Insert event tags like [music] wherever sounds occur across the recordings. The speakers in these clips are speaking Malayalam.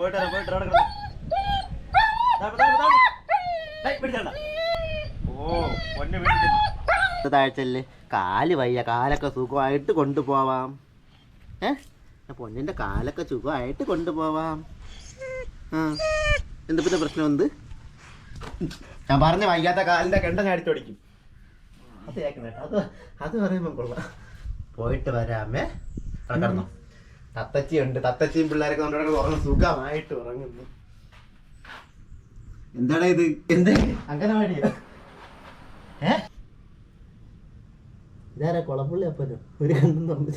പോയിട്ട് പോയിട്ട് അവിടെ. ഓ പൊന്നെ കാൽ വയ്യ കാലൊക്കെ സുഖമായിട്ട് കൊണ്ടുപോവാം. ഏ? പൊന്നിന്റെ കാലൊക്കെ സുഖമായിട്ട് കൊണ്ടുപോവാം. എന്താ പിന്നെ പ്രശ്നം എന്ത്? ഞാൻ പറഞ്ഞ വയ്യാത്ത കാലിന്റെ കണ്ട ഞാൻ അടിച്ചോടിക്കും അത് കേൾക്കണം കേട്ടോ അത് അത് പറയുമ്പോൾ കൊള്ളാം. പോയിട്ട് വരാമേ കിടന്നോ. തത്തച്ചി ഉണ്ട് തത്തച്ചിയും പിള്ളേരൊക്കെ നമ്മുടെ ഉറങ്ങും. സുഖമായിട്ട് ഉറങ്ങുന്നു. എന്താടാ ഇത്? എന്ത്? അങ്ങനെ [laughs] ഏ? ഇതാരാ കുളപ്പുള്ളി അപ്പനോ? ഒരു കണ്ണും തുറന്നു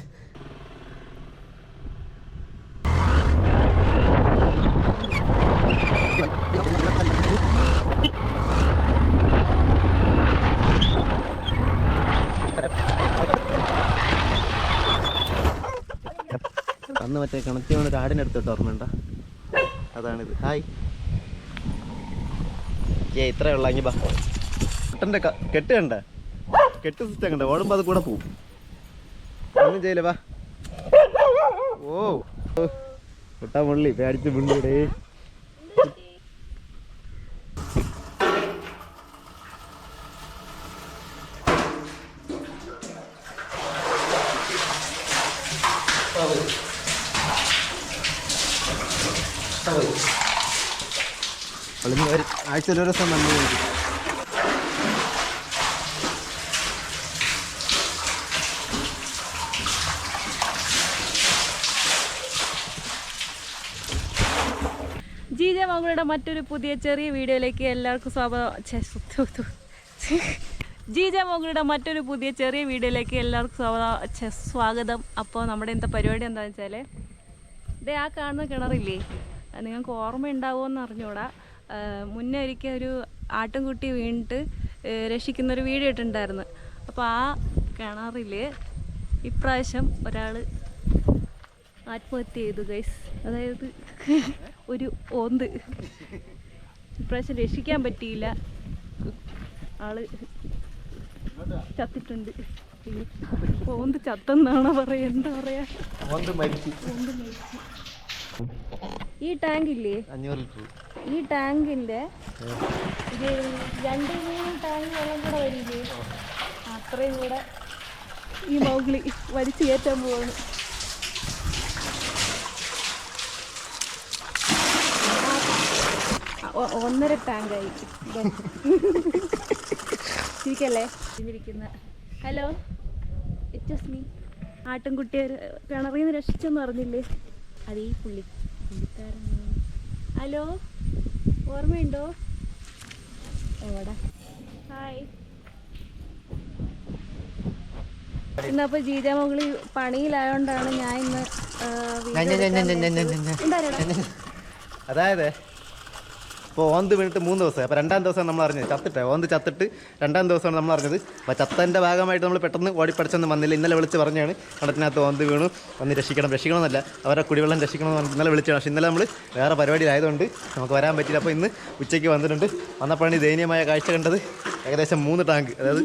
അന്ന് മറ്റേ കിണറ്റി ഒരു ആടിനടുത്തോട്ട് ഓർമ്മയുണ്ട? അതാണിത്. ഹായ്. ഏ ഇത്രേ ഉള്ള അങ്ങി ബാ. കെട്ട് കണ്ട? കെട്ട് സിസ്റ്റം കണ്ട? ഓടുമ്പോൾ അത് കൂടെ പോവും. ഒന്നും ചെയ്യില്ല വാ ഓ. മുള്ളി പേടിച്ച് മുള്ളിടേ ഒളിഞ്ഞ് ഒരു ആഴ്ചയിൽ ഒരു ദിവസം നന്ദി ജി ജെ മകളുടെ മറ്റൊരു പുതിയ ചെറിയ വീഡിയോയിലേക്ക് എല്ലാവർക്കും സ്വാഗതം. ജി ജെ മകളുടെ മറ്റൊരു പുതിയ ചെറിയ വീഡിയോയിലേക്ക് എല്ലാവർക്കും സ്വാഗതം. സ്വാഗതം. അപ്പോൾ നമ്മുടെ ഇന്നത്തെ പരിപാടി എന്താണെന്ന് വെച്ചാൽ ഇതേ ആ കാണുന്ന കിണറില്ലേ? നിങ്ങൾക്ക് ഓർമ്മയുണ്ടാവുമോ എന്ന് അറിഞ്ഞൂടാ മുന്നേ ഒരിക്കൽ ഒരു ആട്ടിൻകുട്ടി വീണിട്ട് രക്ഷിക്കുന്നൊരു വീഡിയോ ഇട്ടുണ്ടായിരുന്നു അപ്പോൾ ആ കിണറിൽ ഇപ്രാവശ്യം ഒരാൾ ആത്മഹത്യ ചെയ്തു ഗൈസ് അതായത് ഒരു ഓന്ത്. ഇപ്രാവശ്യം രക്ഷിക്കാൻ പറ്റിയില്ല. ആൾ ചത്തിട്ടുണ്ട്. ഓന്ത് ചത്തെന്നാണോ പറയാ എന്താ പറയാ? ഓന്ത് മരിച്ചു. ഓന്ത് മരിച്ചു. ഈ ടാങ്ക് ഇല്ലേ? ഈ ടാങ്കിന്റെ രണ്ട് മൂന്ന് ടാങ്ക് വെള്ളം കൂടെ വരില്ലേ? അത്രയും കൂടെ ഈ മൗഗ്ലി വലിച്ചു കയറ്റാൻ പോവാണ്. ഒന്നര ടാങ്കായി ഇരിക്കല്ലേ? ഇരിക്കുന്ന. ഹലോ? ഇറ്റ്സ് മീ ആട്ടിൻകുട്ടി ഒരു കിണറിൽ നിന്ന് രക്ഷിച്ചെന്ന് പറഞ്ഞില്ലേ? അത് ഈ പുള്ളി. ഹലോ ഓർമ്മയുണ്ടോ? എവിടെ ഹായ്. ഇന്നപ്പോൾ ജീജ മകളി പണിയിലായോണ്ടാണ് ഞാൻ ഇന്ന്? അതായത് ഇപ്പോൾ ഓന്ത് വീണിട്ട് മൂന്ന് ദിവസമായി. അപ്പോൾ രണ്ടാം ദിവസം നമ്മൾ അറിഞ്ഞത്. ചത്തിട്ട്. ഓന്ത് ചത്തിട്ട് രണ്ടാം ദിവസമാണ് നമ്മൾ അറിഞ്ഞത്. അപ്പോൾ ചത്തന്റെ ഭാഗമായിട്ട് നമ്മൾ പെട്ടെന്ന് ഓടിപ്പടിച്ചൊന്നും വന്നില്ല. ഇന്നലെ വിളിച്ച് പറഞ്ഞാണ്. കടത്തിനകത്ത് ഓന്ത് വീണു. വന്ന് രക്ഷിക്കണം. രക്ഷിക്കണമെന്നല്ല. അവരെ കുടിവെള്ളം രക്ഷിക്കണം എന്ന് ഇന്നലെ വിളിച്ചാണ് പക്ഷേ ഇന്നലെ നമ്മൾ വേറെ പരിപാടിയിലായതുകൊണ്ട് നമുക്ക് വരാൻ പറ്റില്ല അപ്പോൾ ഇന്ന് ഉച്ചയ്ക്ക് വന്നിട്ടുണ്ട്. വന്നപ്പോഴാണ് ദയനീയമായ കാഴ്ച കണ്ടത്. ഏകദേശം മൂന്ന് ടാങ്ക്. അതായത്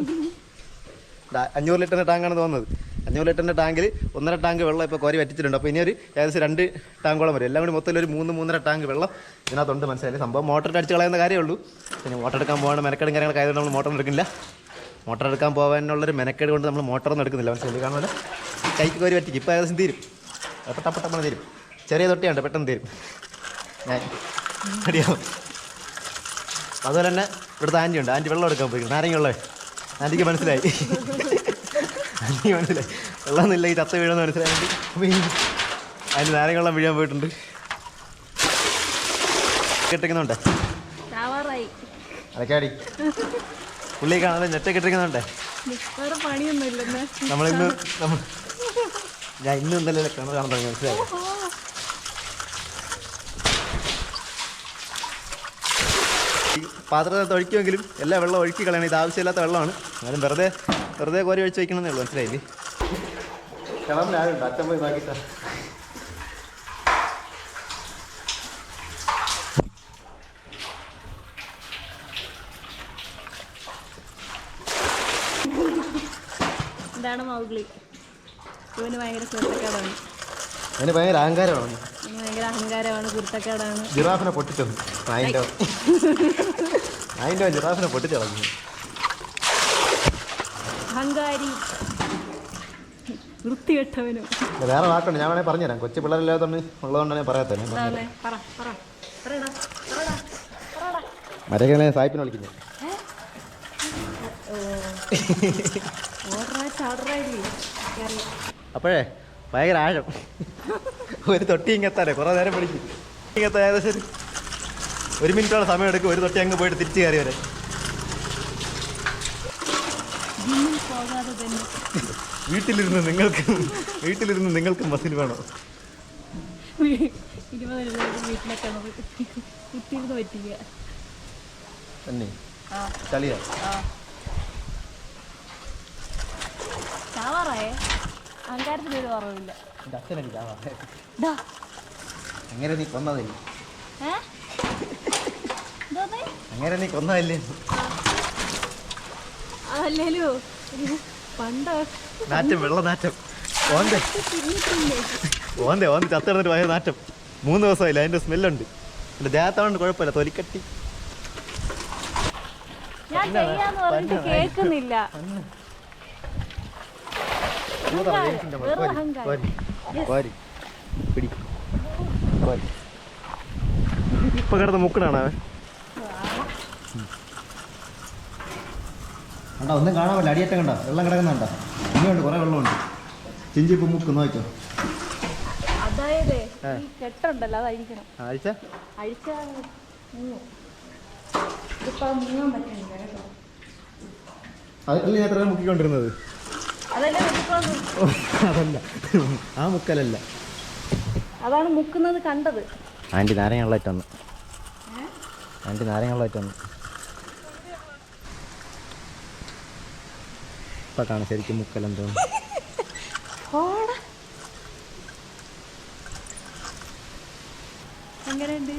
അഞ്ഞൂറ് ലിറ്ററിന്റെ ടാങ്കാണ് തോന്നുന്നത്. അഞ്ഞൂറ് ലിറ്ററിന്റെ ടാങ്കിൽ ഒന്നര ടാങ്ക് വെള്ളം ഇപ്പോൾ കോരി വറ്റിച്ചിട്ടുണ്ട്. അപ്പോൾ ഇനി ഒരു ഏകദേശം രണ്ട് ടാങ്കോളം വരും. എല്ലാം കൂടി മൊത്തത്തിൽ ഒരു മൂന്ന് മൂന്നര ടാങ്ക് വെള്ളം ഇതിനകത്തുണ്ട് മനസ്സിലായി സംഭവം മോട്ടർ അടിച്ച് കളയുന്ന കാര്യമേ ഉള്ളൂ. പിന്നെ മോട്ടർ എടുക്കാൻ പോകാൻ മെനക്കെടും കാര്യങ്ങളൊക്കെ ആയതുകൊണ്ട് നമ്മൾ മോട്ടർ എടുക്കില്ല മോട്ടർ എടുക്കാൻ പോകാനുള്ളൊരു മെനക്കേട് കൊണ്ട് നമ്മൾ മോട്ടറൊന്നും എടുക്കുന്നില്ല. മനസ്സിലായി കാരണം കൈക്ക് കോരി വറ്റിക്കും. ഇപ്പോൾ ഏകദേശം തീരും. പെട്ടപ്പെട്ടപ്പോൾ തീരും. ചെറിയ തൊട്ടിയുണ്ട് പെട്ടെന്ന് തീരും. ഞാൻ അടിയാവും അതുപോലെ തന്നെ ഇവിടുത്തെ ആന്റി ഉണ്ട് ആന്റി വെള്ളം എടുക്കാൻ പോയി നാരങ്ങ ആന്റിക്ക് മനസ്സിലായി. ആന്റിക്ക് മനസ്സിലായി വെള്ളമൊന്നുമില്ല ഈ ചത്ത വീഴുമെന്ന് മനസ്സിലായിട്ട് അതിന് നാരങ്ങ വെള്ളം വീഴാൻ പോയിട്ടുണ്ട്. കെട്ടിക്കുന്നുണ്ടേ അടി പുള്ളി കാണാതെ ഞെട്ട കെട്ടിരിക്കുന്നുണ്ടേ നമ്മളിന്ന് നമ്മൾ ഞാൻ ഇന്നും ഇന്നലെ കാണാൻ തുടങ്ങി മനസ്സിലായി ഈ പാത്രത്തിൽ ഒഴിക്കുമെങ്കിലും എല്ലാ വെള്ളം ഒഴുക്കി കളയണം. ഇത് ആവശ്യമില്ലാത്ത വെള്ളമാണ്. എന്നാലും വെറുതെ വെറുതെ കോരി ഒഴിച്ച് വയ്ക്കണമെന്നേ ഉള്ളൂ. മനസ്സിലായില്ലേ? കിണറിലാരുണ്ട് അച്ഛൻ പോയി നോക്കിട്ടാ ഇതാണ് മൗഗ്ലി. ഇവന് ഭയങ്കര ശ്രദ്ധക്കാടാണ് അതിന് ഭയങ്കര അഹങ്കാരമാണ്. ഭയങ്കര അഹങ്കാരമാണ് കുരുത്തക്കേടാണ്. ജിറാഫിനെ പൊട്ടിച്ചത് [laughs] അതിന്റെ അതിന്റെ ജിറാഫിനെ പൊട്ടിച്ചു കളഞ്ഞു. അഹങ്കാരി. വൃത്തികെട്ടവനും. ഇത് വേറെ വാക്കുണ്ട്. ഞാൻ വേണേ പറഞ്ഞുതരാം. കൊച്ചു പിള്ളേരില്ലാത്തോണ്ട് ഉള്ളതുകൊണ്ടാണ് ഞാൻ പറയാത്തത്. ഞാൻ പറഞ്ഞുതരാം. അതെ പറ പറ. പറയടാ പറയടാ പറയടാ. മരങ്ങനെ സായിപ്പിനെ വിളിക്കുന്നു. അപ്പോഴേ ഭയങ്കര ആഴം. ഒരു തൊട്ടി ഇങ്ങത്താലേ കുറേ നേരം പിടിക്കും ഇങ്ങെത്താൻ ഏകദേശം ഒരു- മിനിറ്റോടെ മിനിറ്റോളം സമയം എടുക്കും ഒരു തൊട്ടി അങ്ങ് പോയിട്ട് തിരിച്ചു കയറി വരെ വീട്ടിലിരുന്ന് നിങ്ങൾക്ക് വീട്ടിലിരുന്ന് നിങ്ങൾക്ക് മസിൽ വേണോ? ഇരുപത് രൂപ വീട്ടിലെ കിണറ് കുത്തിയിരുന്ന് പറ്റില്ല തന്നെ? ആ. കളിയാ ആ. ചാവാറായേ? അഹങ്കാരത്തിന് ഒരു കുറവില്ല. എന്റെ അച്ഛനടി ചാവാ ഡാ അങ്ങനെ നീ കൊന്നതല്ലേ അങ്ങനെ നീ കൊന്നതല്ലേ? അല്ലല്ലോ പണ്ട് നാറ്റം വെള്ള നാറ്റം. ഓന്റെ ഓന്റെ ഓന്റെ ചത്തിടന്നിട്ട് ഭയങ്കര നാറ്റം. മൂന്ന് ദിവസമായില്ല അതിന്റെ സ്മെല്ലുണ്ട്. എന്റെ ദേഹത്തോണ്ട് കുഴപ്പമില്ല. തൊലിക്കട്ടി. ഞാൻ ചെയ്യാന്ന് പറഞ്ഞിട്ട് കേൾക്കുന്നില്ല. ഇപ്പൊ കിടന്ന് മുക്കണാണ് അവൻ? കണ്ടോ ഒന്നും കാണാൻ പറ്റില്ല അടിയേറ്റം കണ്ടോ? വെള്ളം കിടക്കുന്നുണ്ട് ഇനിയുണ്ട് കുറേ വെള്ളമുണ്ട്. ചിഞ്ചിപ്പ് മുക്ക് നോക്കിയോ അതായത് കെട്ടുണ്ടല്ലോ മുങ്ങാൻ പറ്റുന്നില്ല കേട്ടോ. അതല്ല എത്ര മുക്കിക്കൊണ്ടിരുന്നത് അതല്ലേ. ആ മുക്കലല്ല. അതാണ് മുക്കുന്നത് കണ്ടത്. ആന്റി നാരങ്ങളുമായിട്ട് വന്നു. ആന്റി നാരങ്ങളുമായിട്ട് വന്നു. ഇപ്പൊ ശരിക്കും മുക്കലെന്തോ? എങ്ങനെയുണ്ട്?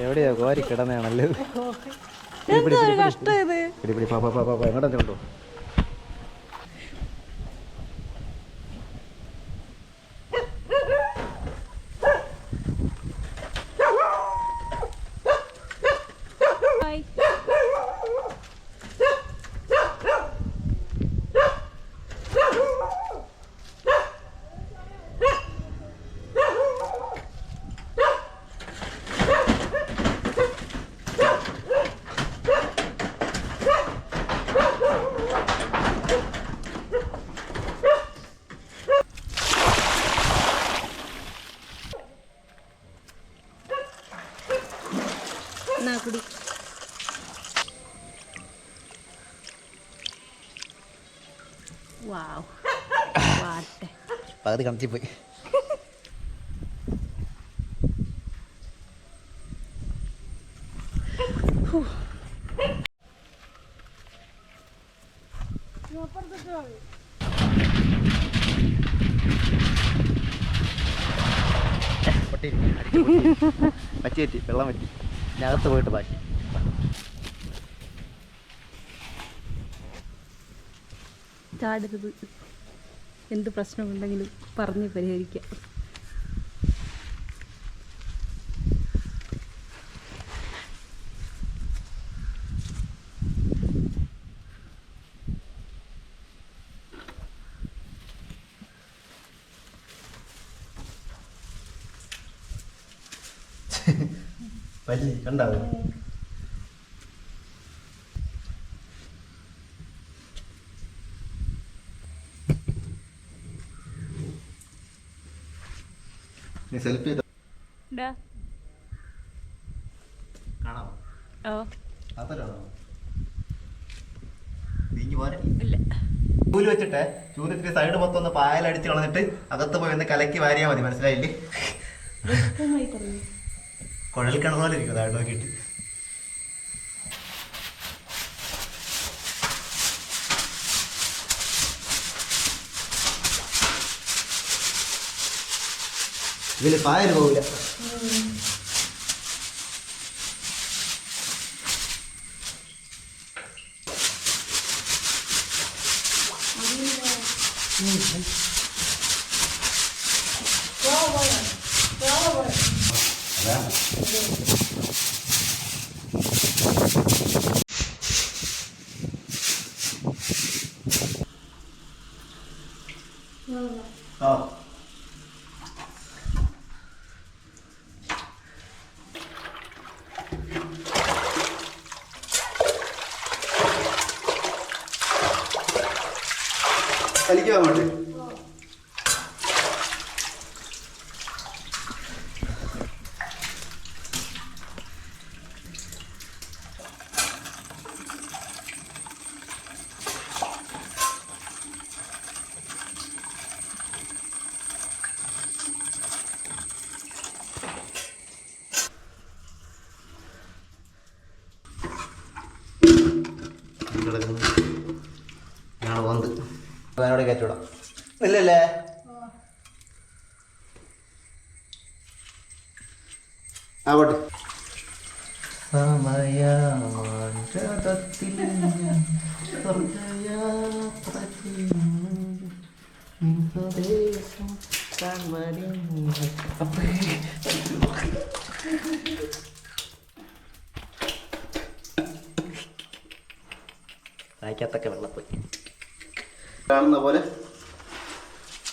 എവിടെയാ? കോരി കിടന്നാണല്ലോ പിടി പിടി പാ പാ പാ പാ എങ്ങോട്ടാ കൊണ്ടോ ഹായ് എന്നാ കുടി വാവ് വാട്ടെ പകുതി കണത്തി പോയി. പറ്റി പറ്റി വെള്ളം പറ്റി ഇനി അകത്ത് പോയിട്ട് ബാക്കി ചാടരുത് എന്ത് പ്രശ്നമുണ്ടെങ്കിലും പറഞ്ഞ് പരിഹരിക്കാം. പല്ലി കണ്ടാവും സെൽഫി ചൂൽ വെച്ചിട്ട് ചൂലിച്ചിട്ട് സൈഡ് മൊത്തം ഒന്ന് പായലടിച്ച് കളഞ്ഞിട്ട് അകത്ത് പോയി ഒന്ന് കലക്കി വാരിയാ മതി മനസ്സിലായില്ലേ? കുഴൽ കിണറോലിരിക്കും അതായിട്ട് താഴെ നോക്കിയിട്ട്. వీళ్ళు పాయరు పోలే കളിക്കാൻ വേണ്ടി കിടക്കുന്നു ഞാൻ വന്ന് അതിനോട് കയറ്റിവിടാം. ഇല്ലല്ലേ? ആ പോട്ടെ വായിക്കത്തൊക്കെ വെള്ളപ്പോയി കാണുന്ന പോലെ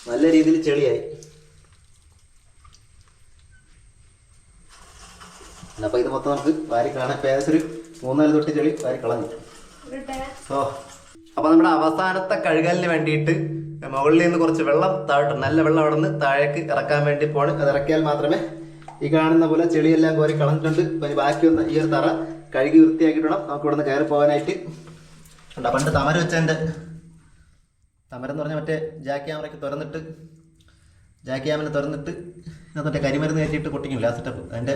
നല്ല രീതിയിൽ ചെളിയായി. അപ്പോൾ ഇത് മൊത്തം നമുക്ക് വാരി കാണാൻ ഏകദേശം ഒരു മൂന്നാൽ തൊട്ട് ചെളി വാരി കളഞ്ഞു. ഓ. അപ്പോൾ നമ്മുടെ അവസാനത്തെ കഴുകലിന് വേണ്ടിയിട്ട് മുകളിൽ നിന്ന് കുറച്ച് വെള്ളം താഴോട്ട് നല്ല വെള്ളം അവിടെ നിന്ന് താഴേക്ക് ഇറക്കാൻ വേണ്ടി പോണ്. അത് ഇറക്കിയാൽ മാത്രമേ ഈ കാണുന്ന പോലെ ചെളിയെല്ലാം കോരി കളഞ്ഞിട്ടുണ്ട്. ഇനി ബാക്കി ഒന്ന് ഈ ഒരു തറ കഴുകി വൃത്തിയാക്കിയിട്ട് വേണം നമുക്ക് ഇവിടെ നിന്ന് കയറി പോകാനായിട്ട്. ഉണ്ട് പണ്ട് തമര വെച്ചതിന്റെ തമരം എന്ന് പറഞ്ഞാൽ മറ്റേ ജാക്ക് ക്യാമറയ്ക്ക് തുറന്നിട്ട് ജാക്ക് ക്യാമറ തുറന്നിട്ട് മറ്റേ കരിമരുന്ന് കയറ്റിയിട്ട് പൊട്ടിക്കില്ല ആ സെറ്റപ്പ് അതിന്റെ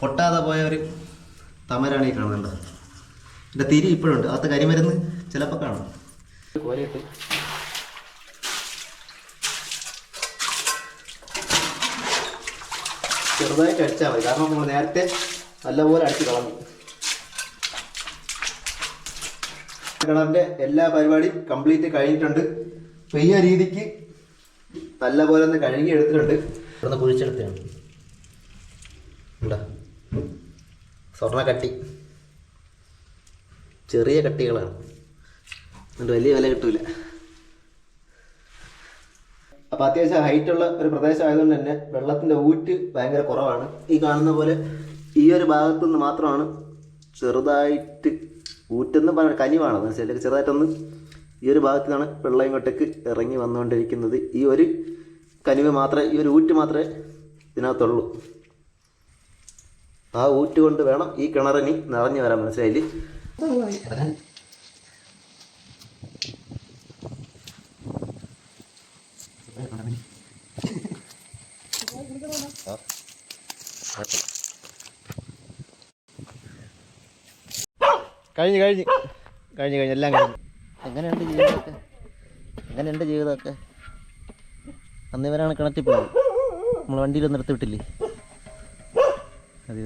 പൊട്ടാതെ പോയ ഒരു തമരാണ് ഈ കാണുന്നത്. എന്റെ തിരി ഇപ്പോഴുണ്ട് അകത്ത് കരിമരുന്ന് ചിലപ്പോൾ കാണും. ചെറുതായിട്ട് അടിച്ചാൽ മതി. കാരണം നമ്മൾ നേരത്തെ നല്ലപോലെ അടിച്ച് കളഞ്ഞു. കിണറിന്റെ എല്ലാ പരിപാടിയും കംപ്ലീറ്റ് കഴിഞ്ഞിട്ടുണ്ട്. പെയ്യ ഈ രീതിക്ക് നല്ലപോലെ ഒന്ന് കഴുകി എടുത്തിട്ടുണ്ട്. ഇവിടുന്ന് കുഴിച്ചെടുത്തതാണ്. എന്താ സ്വർണ കട്ടി. ചെറിയ കട്ടികളാണ്. എന്നിട്ട് വലിയ വില കിട്ടൂല. അപ്പൊ അത്യാവശ്യം ഹൈറ്റുള്ള ഒരു പ്രദേശം ആയതുകൊണ്ട് തന്നെ വെള്ളത്തിന്റെ ഊറ്റ് ഭയങ്കര കുറവാണ്. ഈ കാണുന്ന പോലെ ഈ ഒരു ഭാഗത്തു നിന്ന് മാത്രമാണ് ചെറുതായിട്ട് ഊറ്റെന്ന് പറഞ്ഞ കനിവാണ്. മനസ്സിലായി ചെറുതായിട്ടൊന്ന് ഈ ഒരു ഭാഗത്തു നിന്നാണ് വെള്ളം ഇങ്ങോട്ടേക്ക് ഇറങ്ങി വന്നുകൊണ്ടിരിക്കുന്നത്. ഈ ഒരു കനിവ് മാത്രമേ ഈ ഒരു ഊറ്റ് മാത്രമേ ഇതിനകത്തുള്ളൂ. ആ ഊറ്റ് കൊണ്ട് വേണം ഈ കിണറിനി നിറഞ്ഞു വരാൻ മനസ്സിലായില്ലേ? കഴിഞ്ഞു കഴിഞ്ഞ്. കഴിഞ്ഞു കഴിഞ്ഞ് എല്ലാം കഴിഞ്ഞു. എങ്ങനെയുണ്ട് ജീവിതമൊക്കെ? എങ്ങനെയുണ്ട് ജീവിതമൊക്കെ? അന്ന് ഇവരാണ് കിണറ്റിൽ പോയത് നമ്മൾ വണ്ടിയിലൊന്നും എടുത്ത് വിട്ടില്ലേ അത്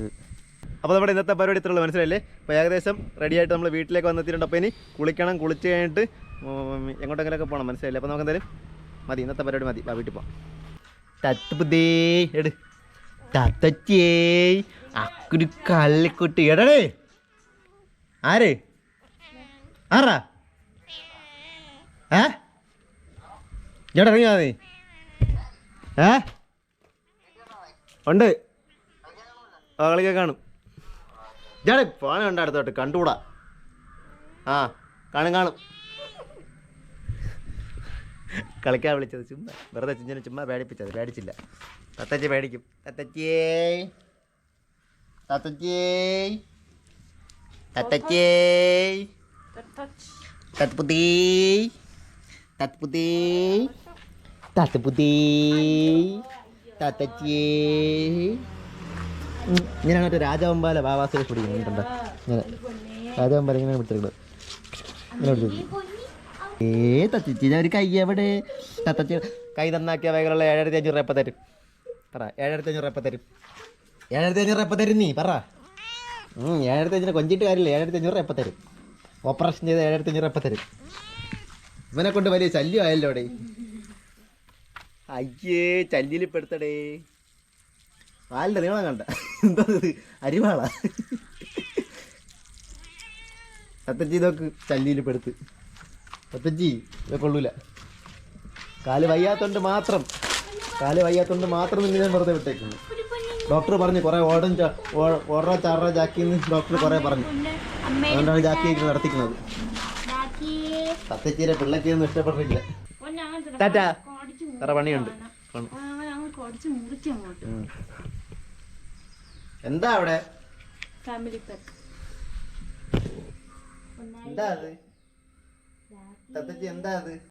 അപ്പോൾ നമ്മുടെ ഇന്നത്തെ പരിപാടി ഇത്രയുള്ളൂ മനസ്സിലായില്ലേ? അപ്പോൾ ഏകദേശം റെഡിയായിട്ട് നമ്മൾ വീട്ടിലേക്ക് വന്നെത്തിയിട്ടുണ്ട്. അപ്പോൾ ഇനി കുളിക്കണം കുളിച്ച് കഴിഞ്ഞിട്ട് എങ്ങോട്ടെങ്കിലൊക്കെ പോകണം മനസ്സിലായില്ലേ? അപ്പോൾ നമുക്ക് എന്തായാലും മതി ഇന്നത്തെ പരിപാടി മതി. ആ വീട്ടിൽ പോകാം തത്തുപുതേ എട്. തത്തച്ചേ അക്കുരു കല്ലിക്കുട്ടി എടടേ ആര്? ആറാ ഏ? ഇങ്ങോട്ട് ഇറങ്ങിയാ നീ ഏ? ഉണ്ട്. ആ കാണും. ഇയാളെ ഫോൺ കണ്ട അടുത്തോട്ട് കണ്ടുകൂടാ. ആ കാണും കാണും. കളിക്കാൻ വിളിച്ചത് ചുമ്മാ വെറുതെ ചിഞ്ചനെ ചുമ്മാ പേടിപ്പിച്ചത് പേടിച്ചില്ല. തത്തച്ചി പേടിക്കും. തത്തച്ചിയേ. തത്തച്ചിയേ. തത്തച്ചിയേ തത്പുതി തത്പുതി തത്പുതി തത്തച്ചിയേ ഉം, ഇങ്ങനെയാണ് മറ്റേ രാജവമ്പാല ബാബാസുരേഷ് പിടിക്കുന്നുണ്ടോ രാജവമ്പാല ഇങ്ങനെ പിടിച്ചിട്ടുണ്ട്. ഇങ്ങനെ പിടിച്ചിട്ടുണ്ട്. ഏ തത്തച്ചി ഞാൻ ഒരു കൈ എവിടെ? തത്തച്ചി കൈ നന്നാക്കിയ വൈകളുള്ള ഏഴായിരത്തി അഞ്ഞൂറ് രൂപ എപ്പോൾ തരും? പറ ഏഴായിരത്തി അഞ്ഞൂറ് രൂപ എപ്പോൾ തരും? ഏഴായിരത്തി അഞ്ഞൂറ് രൂപ എപ്പോൾ തരും നീ? പറ. ഏഴായിരത്തി അഞ്ഞൂറ് കൊഞ്ചിട്ട് കാര്യമില്ല. ഏഴായിരത്തി അഞ്ഞൂറ് എപ്പം തരും. ഓപ്പറേഷൻ ചെയ്ത് ഏഴായിരത്തി അഞ്ഞൂറ് എപ്പം തരും. ഇവനെ കൊണ്ട് വലിയ ശല്യം ആയല്ലോ അവിടെ. അയ്യേ ചല്ലിയിൽ പെടുത്തടേ വാലിന്റെ നീളം കണ്ട. എന്താ അരിവാള. അത്തച്ചി നോക്ക് ചല്ലിയിൽ പെടുത്ത് അത്തച്ചി കൊള്ളൂല. കാൽ വയ്യാത്തോണ്ട് മാത്രം. കാൽ വയ്യാത്തോണ്ട് മാത്രം നിന്നെ ഞാൻ വെറുതെ വിട്ടേക്കുന്നു. ഡോക്ടർ പറഞ്ഞു കുറെ ഓടൻ ചാ- ഓ- ഓടറ ചാറ ജാക്കിന്ന് ഡോക്ടർ കുറെ പറഞ്ഞു. അതുകൊണ്ടാണ് ജാക്കി നടത്തിക്കുന്നത്. തത്തച്ചീരെ പിള്ളക്ക് ഒന്നും ഇഷ്ടപ്പെട്ടില്ല. ടാറ്റാ. വേറെ പണിയുണ്ട്. എന്താ അവിടെ? എന്താ അത്? തത്തച്ചി എന്താ അത്?